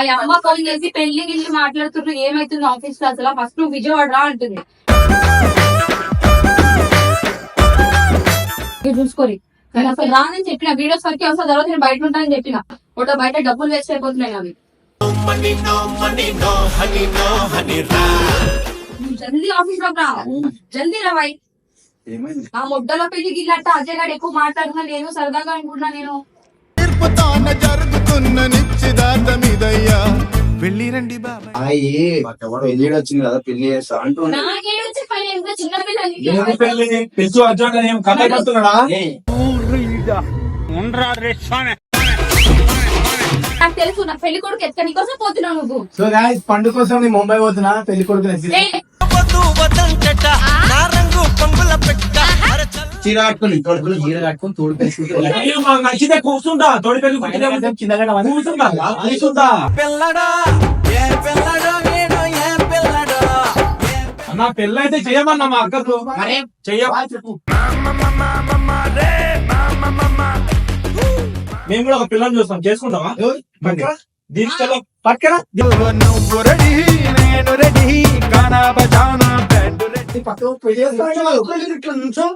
మా అమ్మ ఫోన్ చేసి పెళ్ళి గిల్లి మాట్లాడుతున్నారు ఏమైతుంది ఆఫీస్లో అసలు ఫస్ట్ నువ్వు విజయవాడ రా అంటుంది ఇది చూసుకోరి నేను అసలు రానని చెప్పిన వీడియోస్ వరకు వస్తా తర్వాత నేను బయట ఉంటానని చెప్పిన ఒకటో బయట డబ్బులు వేస్ట్ అయిపోతున్నాయి అవి నువ్వు జల్దీ ఆఫీస్లో రా జల్దీ రా బాయ్ ఏమైంది ఆ ముడ్డలో పెళ్ళి గిల్లట్ట అజయ్ గారు ఎక్కువ మాట్లాడుతున్నా నేను సరదాగా అనుకుంటున్నా నేను జరుగుతున్న నిశ్చితార్థమిదయ్యా వెళ్ళి రండి బాబాయ్. అయ్యి పెళ్ళి వచ్చింది కదా పెళ్ళి చేస్తా అంటున్నా ఏది పెళ్ళి పిలుచు అర్జున్ ఏం కథ కడుతున్నాడా నాకు తెలుసు నా పెళ్ళి కొడుకు నీకోసం పోతున్నావు నువ్వు. సో గాయస్ పండు కోసం నేను ముంబై పోతున్నా పెళ్ళి కొడుకు నచ్చింది చీర కట్టుకుని తొడుపులు చీర కట్టుకుని తోడు పెట్టుకుంటే నచ్చితే కూర్చుంటా తోడి కూర్చుంటే కూర్చుంటా పిల్లడా ఏ పిల్లడా నేను ఏ పిల్లడా? అన్న పెళ్ళి అయితే చెయ్యమన్నా మా అక్కకు. చెప్పు. మేము కూడా ఒక పిల్లని చూస్తాం. చేసుకుంటామా? పక్కన? నువ్వు రెడీ నేను రెడీ గానా బజానా బ్యాండ్ రెడీ. పక్కన పెళ్ళి చేస్తాను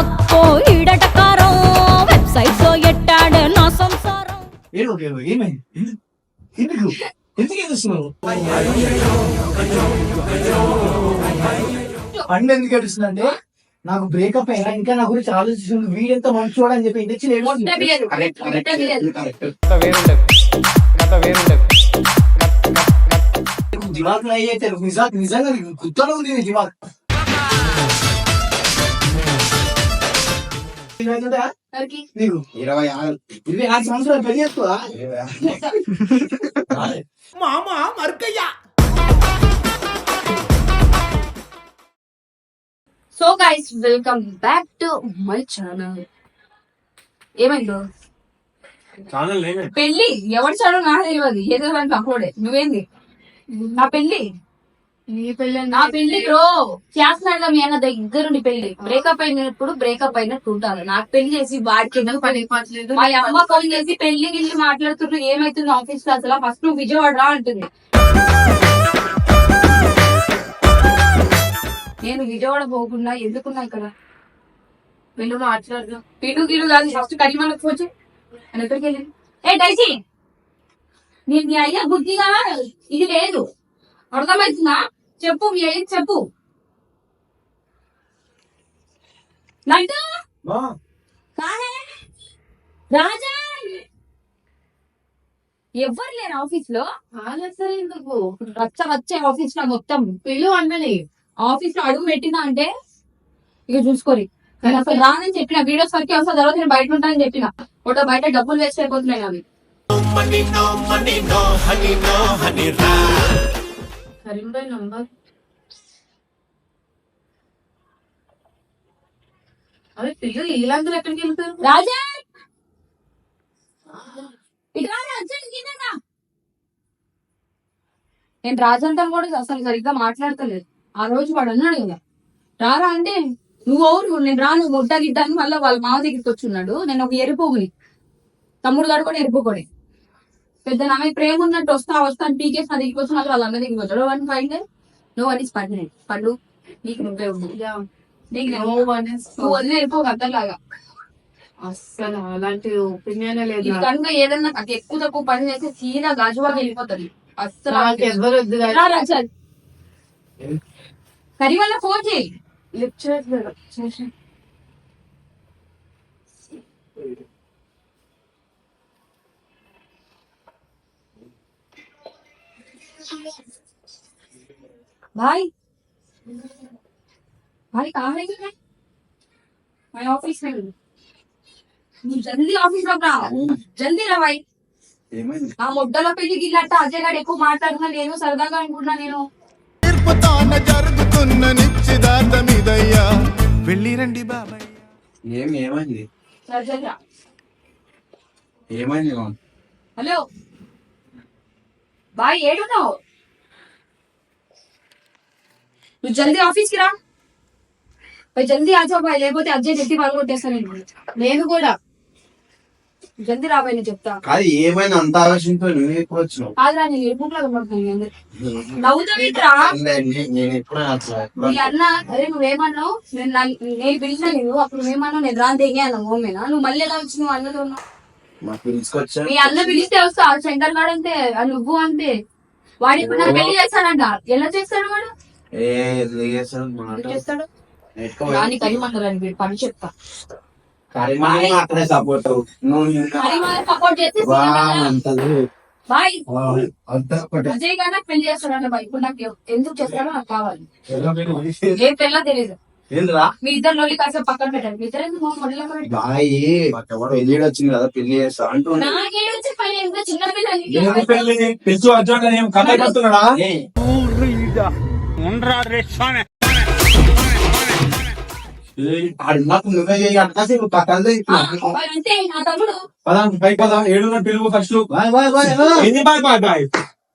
అక్కో ఈడటకారం వెబ్సైట్లో ఎట్టాడే నా సంసారం. ఏడు ఏడు ఏమైంది? ఎందు- ఎందుకు? ఎందుకు ఏడుస్తున్నావు పండు ఎందుకు ఏడుస్తున్నా అంటే నాకు బ్రేకప్ అయినా ఇంకా నా గురించి ఆలోచిస్తుంది వీడెంత మంచోడు అని చెప్పి ఇంటి దిమాగ్ నయ్యి అయితే నిజాక్ నిజంగా గుర్తులో ఉంది నీ ఎవరికి? నీకు ఇరవై ఆరు ఇరవై ఆరు సంవత్సరాలు పెళ్ళి చేసుకోవా so guys welcome back to my channel ఏమైందో? ఛానల్ పెళ్ళి ఎవరి ఛానల్ నాకు తెలియదు ఏదో దానికి అప్లోడే నువ్వేంది? నా పెళ్ళి నీ పెళ్ళి నా పెళ్ళి బ్రో చేస్తున్నాడు మీ అన్న దగ్గరుండి పెళ్ళి బ్రేకప్ అయినప్పుడు బ్రేకప్ అయినట్టు ఉంటారు. నాకు పెళ్ళి చేసి వాడికి పని పట్టలేదు మా అమ్మ ఫోన్ చేసి పెళ్ళి గిల్లి మాట్లాడుతున్నారు ఏమైతుంది ఆఫీస్లో? అసలు ఫస్ట్ నువ్వు విజయవాడ రా అంటుంది. నేను విజయవాడ పోకుండా ఎందుకున్నా ఇక్కడ? వీళ్ళు మాట్లాడదు. పిడు గిడు కాదు ఫస్ట్ కరిమాలకు వచ్చి ఎక్కడికి వెళ్ళింది ఏ డైసీ! నేను మీ అయ్యా బుద్ధిగా ఇది లేదు. అర్థమవుతుందా చెప్పు మీ చెప్పు. లడ్డు? రాజా? ఎవ్వరు లేరు ఆఫీస్లో ఆలస్యం ఎందుకు? రచ్చ వచ్చే ఆఫీస్లో మొత్తం. పిల్లు అండని ఆఫీస్లో అడుగు పెట్టినా అంటే ఇక చూసుకోరి. నేను అసలు రానని చెప్పిన. వీడియోస్ వరకు వస్తా తర్వాత నేను బయట ఉంటానని చెప్పిన. ఒకటో బయట డబ్బులు వేస్ట్ అయిపోతున్నాయి అవి. అవి పిల్లలు ఇలాంటి ఎక్కడికి వెళ్తారు? రాజా! ఇట్లా నేను రాజంతా కూడా అసలు సరిగ్గా మాట్లాడతలేదు. ఆ రోజు వాడు అన్నాడు కదా రారా అంటే నువ్వు ఎవరు? నేను రాను ముడ్డ గిడ్డ అని మళ్ళీ వాళ్ళ మామ దగ్గరికి వచ్చున్నాడు నేను ఒక ఎరుపుని తమ్ముడు గారు కూడా ఎరుపుకోడే పెద్ద నమ్మ ప్రేమ ఉన్నట్టు వస్తా వస్తా అని పీకేసి నా దగ్గరికి వచ్చి మళ్ళీ వాళ్ళ అన్న దగ్గరికి వచ్చాడు. వన్ ఫైవ్ నువ్వు అని పడినాయి పండు నీకు నువ్వే నీకు నువ్వు వదిలే అద్దలాగా. అస్సలు అలాంటి ఒపీనియన్ లేదు కనుక ఏదన్నా నాకు ఎక్కువ తక్కువ పని చేస్తే సీదా గాజువాకి వెళ్ళిపోతుంది అస్సలు ఎవరు వద్దు ఫోన్ చేయి. లిఫ్ట్ చేయట్లేదు. भाई भाई कहाँ है ये मैं ऑफिस में हूँ నువ్వు జల్దీ ఆఫీస్ లో రా జల్దీ రా భాయ్ ఏమైంది ఆ ముడ్డలో పెళ్లి గిల్లట్ట అజయ్ గారు ఎక్కువ మాట్లాడుతున్నా నేను సరదాగా అనుకుంటున్నా నేను తీర్పుతాన జరుగుతున్న నిశ్చితార్థమిదయ్యా వెళ్ళి రండి బాబాయ్ ఏం ఏమైంది సరే జల్దీ రా ఏమైంది హలో బాయ్ ఏడున్నావు నువ్వు జల్దీ ఆఫీస్కి రా. పోయి జల్దీ ఆచో బాయ్ లేకపోతే అజయ్ జల్దీ పగలగొట్టేస్తాను నేను. నేను కూడా. జల్దీ రాబాయి నేను చెప్తా. కాదు ఏమైనా అంత ఆలోచనతో నువ్వు ఎప్పుడు వచ్చినావు? కాదురా నేను ఎరుపులా కనబడుతున్నాను నవ్వుతావిట్రా నేను ఎప్పుడైనా మీ అన్న అరే నువ్వేమన్నావు? నేను నేను పిలిచిన నేను అప్పుడు నువ్వేమన్నావు? నేను రాని దిగే అన్న ఓమేనా నువ్వు మళ్ళీ ఎలా వచ్చి నువ్వు అన్నతో ఉన్నావు? మీ అన్న పిలిస్తే వస్తా సెంటర్ గాడు అంతే నువ్వు అంతే. వాడి ఇప్పుడు నాకు పెళ్ళి చేస్తానంట ఎలా చేస్తాడు వాడు? ఏ దిగేసాను మాట ఎందుకు చేస్తాడు? ఎక్కువ రాని కరిమంటారని వీడు పని చెప్తా. కరీమాని మాత్రమే సపోర్ట్ నువ్వు ఇంకా సపోర్ట్ చేస్తే వా అంతది. బాయ్. అంతా ఒకటే. అజయ్ గారు నాకు పెళ్ళి చేస్తాడంట బాయ్. ఇప్పుడు నాకు ఎందుకు చేస్తాడో నాకు కావాలి. ఏ పెళ్ళ తెలియదు మీ ఇద్దరు లొల్లి కాసేపు పక్కన పెట్టండి. మీ ఇద్దరు ఎందుకు మొదలు బాయి. పెళ్ళి వచ్చింది కదా పెళ్ళి చేస్తా పని ఎంత చిన్న పిల్లలు పెళ్ళి పిలిచి వచ్చాక ఏం కథ కడుతున్నాడా నువ్వే పక్కన పదా పై పదా ఏడున్న పిలువు ఫస్ట్. ఏంది బాయ్ బాయ్ బాయ్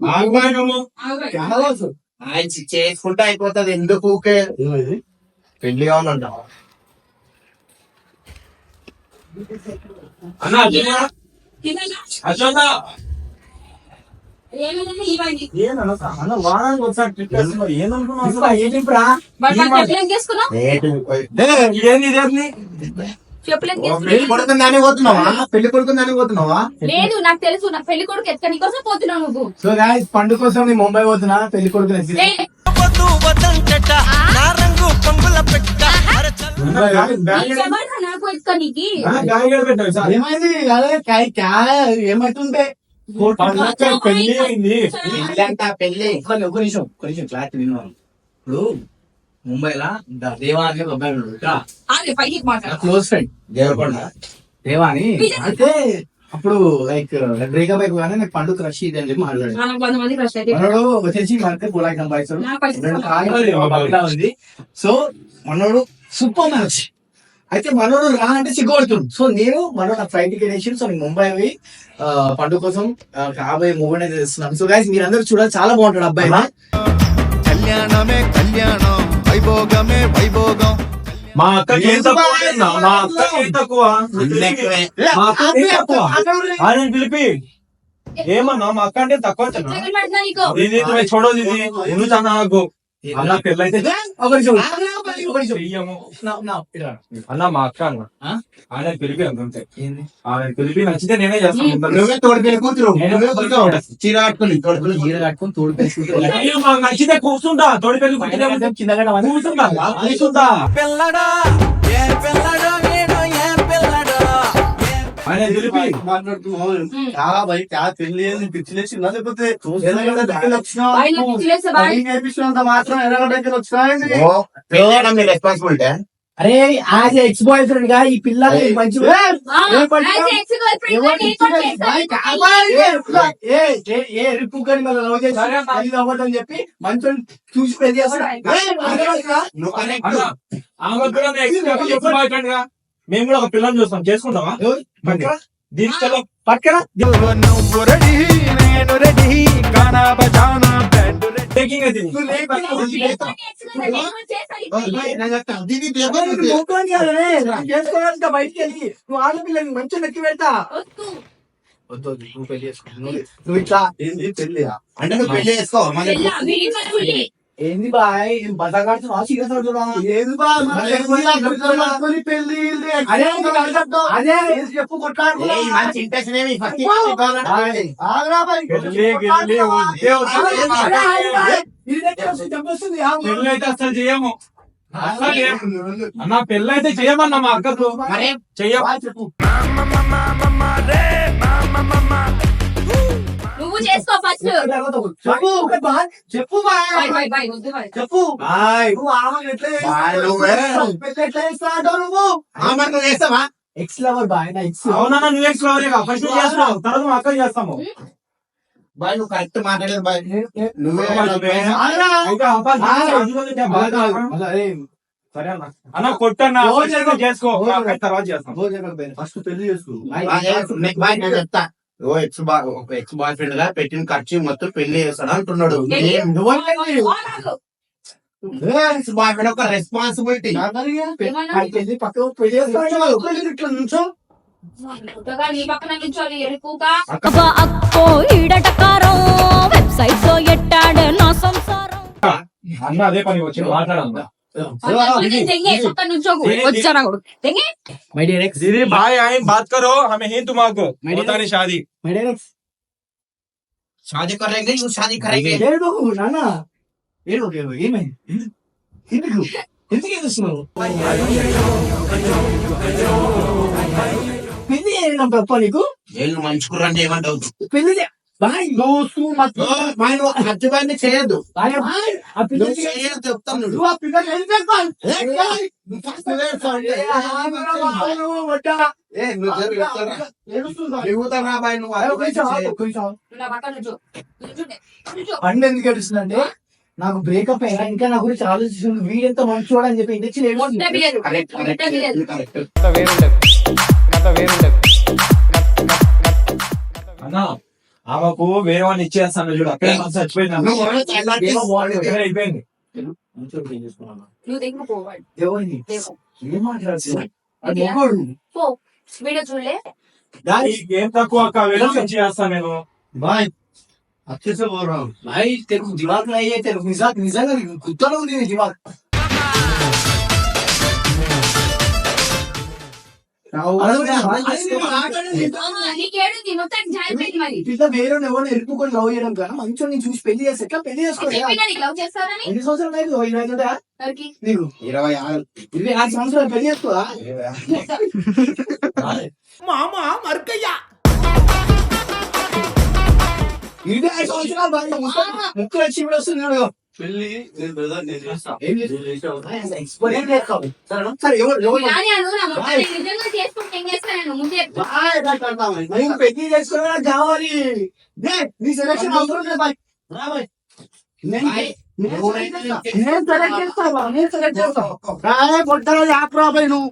బాయ్ బాయ్? నువ్వు. ఆగు. ఆయన చేసుకుంటే అయిపోతుంది ఎందుకు ఊకే? పెళ్ళి కావాలంట. అన్న అర్జున పెళ్ళి? కొడుకుందాని పోతున్నావా? పెళ్ళి కొడుకుందాని పోతున్నావా? లేదు నాకు తెలుసు. నా పెళ్ళి కొడుకు ఎత్తుక నీకోసం పోతున్నావు నువ్వు. సో గాయస్ పండు కోసం నేను ముంబై పోతున్నా. పెళ్ళి కొడుకు నాకు నీకి ఏమైంది? పండగ పెళ్ళి అయింది. పెళ్ళంట పెళ్ళి నిమిషం ఒక నిమిషం. క్లారిటీ విన్నాను ఇప్పుడు ముంబైలా దేవా అని ఒక అబ్బాయి ఉన్నాడు. క్లోజ్ ఫ్రెండ్ దేవకొండ దేవా అని అయితే అప్పుడు లైక్ బ్రేకప్ అయిపోగానే నాకు పండు క్రష్ ఇది అని చెప్పి మాట్లాడాడు. మనోడు వచ్చేసి మనకి కార్లు బంగ్లా ఉంది. సో మనోడు సూపర్ మ్యాచ్ అయితే మనోడు రా అంటే సిగ్గుపడుతుంది. సో నేను మనోడు నా ఫ్లైట్ టికెట్ వేసి సో నేను ముంబై పోయి ఆ, పండు కోసం ఆ, కాబోయే మూవీ అనేది తెస్తున్నాను సో గైస్ మీరందరూ చూడాలి. చాలా బాగుంటాడు అబ్బాయి. కళ్యాణమే కళ్యాణం వైభోగమే వైభోగం. మా అక్కకి ఏం తక్కువ అన్నా? మా అక్కకి ఏం తక్కువ? అందరికీ మా అక్కకి ఏం తక్కువ? ఆయన పిలిపి? ఏమన్నా? మా అక్క అంటే తక్కువ అంటనా? జగన్ పెడుతున్నా నీకు? అన్న మా అక్క అన్న. ఆయన పిలిపి అంతే ఆయన పిలిపి నచ్చితే నేనే చేస్తాను. తోడిపిల్ల కూతురు. చీర కట్టుకుని తోడిపిల్ల చీర కట్టుకుని తోడిపిల్ల నచ్చితే కూర్చుంటా. తోడిపిల్ల కూర్చుంటా. పిల్లడా? పిల్లడా ఆయన లేకపోతే మాత్రం మీ రెస్పాన్సిబిలిటీ అరే యాజ్ ఎక్స్ బాయ్ ఫ్రెండ్గా ఈ పిల్లకి మంచి. ఏ రిప్పు కానీ మళ్ళీ లవ్ చేసి. అది చెప్పి మంచి చూసి పెళ్ళి చేస్తాడు. మేము కూడా ఒక పిల్లని చూస్తాం. చేసుకుంటామా? పక్కన? దీనికి పక్కన? నువ్వు చేసుకోవాలంటే బయటికి వెళ్ళి ఆడపిల్లని మంచిగా నెక్కి పెడతా. వద్దు. నువ్వు పెళ్ళి చేసుకో. నువ్వు- ఇట్లా పెళ్ళి అంటే నువ్వు పెళ్ళి చేసుకో. ఏంది బాయ్? ఏం బజా కడుతున్నావా? సీరియస్ అవుతున్నా ఏది పెళ్ళి అదే అదే చెప్పు అసలు చేయము. అన్న చేయమన్నా మా అక్కకు. మరే చెయ్యము. చెప్పు. నువ్వు చేసుకో ఫస్ట్ చెప్పు చెప్పు బాయ్ బాయ్ బాయ్ బాయ్ వద్దు బాయ్. చెప్పు నువ్వు. చేస్తావు? ఎక్స్ లవర్ బాయ్ నా ఎక్స్ అవునన్నా నువ్వు ఎక్స్ ఫస్ట్ నువ్వు చేస్తున్నావు. తర్వాత మా అక్క చేస్తాము. బాయ్ నువ్వు కరెక్ట్ మాట్లాడేది బాయ్. నువ్వే సరే అన్న. అన్న కొట్టన్నా. ఫస్ట్ చేసుకో. తర్వాత చేస్తాం. ఫస్ట్ పెళ్ళి చేసుకో. నెక్స్ట్ బాయ్ నేను చెప్తా. ఓ ఎక్స్ ఒక ఎక్స్ బాయ్ ఫ్రెండ్గా పెట్టిన ఖర్చు మొత్తం పెళ్ళి చేస్తాడు అంటున్నాడు. ఎక్స్ బాయ్ ఫ్రెండ్ ఒక రెస్పాన్సిబిలిటీ పెళ్ళి చేస్తాడు అన్న అదే పని వచ్చి మాట్లాడదా తెంగే పక్కన నుంచోకు వచ్చారా కూడా తెంగే మై డియర్ ఎక్స్ दीदी भाई आए बात करो हमें ही तुम्हारे मेरी- होता नहीं शादी my dear X Shaadi కరేంగే you Shaadi కరేంగే ఏడు నాన్న ఏడు ఏడు ఏమైంది ఎందుకు ఎందుకు ఏడుస్తున్నావు పెళ్లి చేయడం తప్ప నీకు ఏళ్ళు మంచుకురండి ఏమంటావు పెళ్లి చేయొద్దు పిల్ల నువ్వు చేయొద్దు చెప్తాను నువ్వు. ఆ పిల్ల పెళ్ళి చేసుకోవాలి. ఏ, బాయ్. నువ్వు ఫస్ట్ వేసుకో అంటే. ఏ, ఆమెరా బాయ్ నువ్వు వడ్డా. ఏ, నువ్వు జరుగు, చెప్తారా? ఏడుస్తుందా? తిరుగుతారా బాయ్ నువ్వు ఏ, ఒక్క నిమిషం ఆగు, హత్యబాయిని ఒక్క నిమిషం ఆగు. నా పక్కన నుంచో నుంచుంటే నుంచో పండు ఎందుకు ఏడుస్తుందంటే నాకు బ్రేకప్ అయినా ఇంకా నా గురించి ఆలోచిస్తుంది వీడెంత మంచోడు అని చెప్పి కరెక్ట్ అన్న ఆమెకు వేరే వాడిని ఇచ్చేస్తాను చూడు. అక్కడే మనసు చచ్చిపోయింది అయిపోయింది. ఏం చేసుకున్నాను నువ్వు తెంగు పోవాడు ఎవరిని దేవు ఏం మాట్లాడుతున్నావు అది మొగోడు. పో. వీడియో చూడలే. గాయస్ ఏం తక్కువ అక్క? వేరే వేరే ఎవరు ఎరుపుకొని లవ్ చేయడం కన్నా నేను చూసి పెళ్ళి చేస్తే ఎట్లా పెళ్ళి చేసుకోవాలి ఎన్ని సంవత్సరాలు ఇరవై ఐదు నీకు? ఇరవై ఆరు. ఇరవై ఆరు సంవత్సరాలు పెళ్ళి చేసుకోవా? ఇరవై ఆరు. ఇరవై ఐదు సంవత్సరాలు బాగా ముక్కు వచ్చి ఇప్పుడు వస్తుంది పెళ్ళి నేను బ్రదర్ నేను చేస్తా ఏం చేస్తావు? చేస్తావు? సరేనా? సరే ఎవరు ఎవరు నాని పెళ్ళి చేసుకున్నా నాకు కావాలి నే, నీ సెలక్షన్ అవసరం లేదు బాయ్ రా బాయ్ నేను బాయ్. నేను select చేస్తా. నేను select చేస్తా బా, నేను select చేస్తా. రాయ్ పొట్టలో యాప్ రా బాయ్ నువ్వు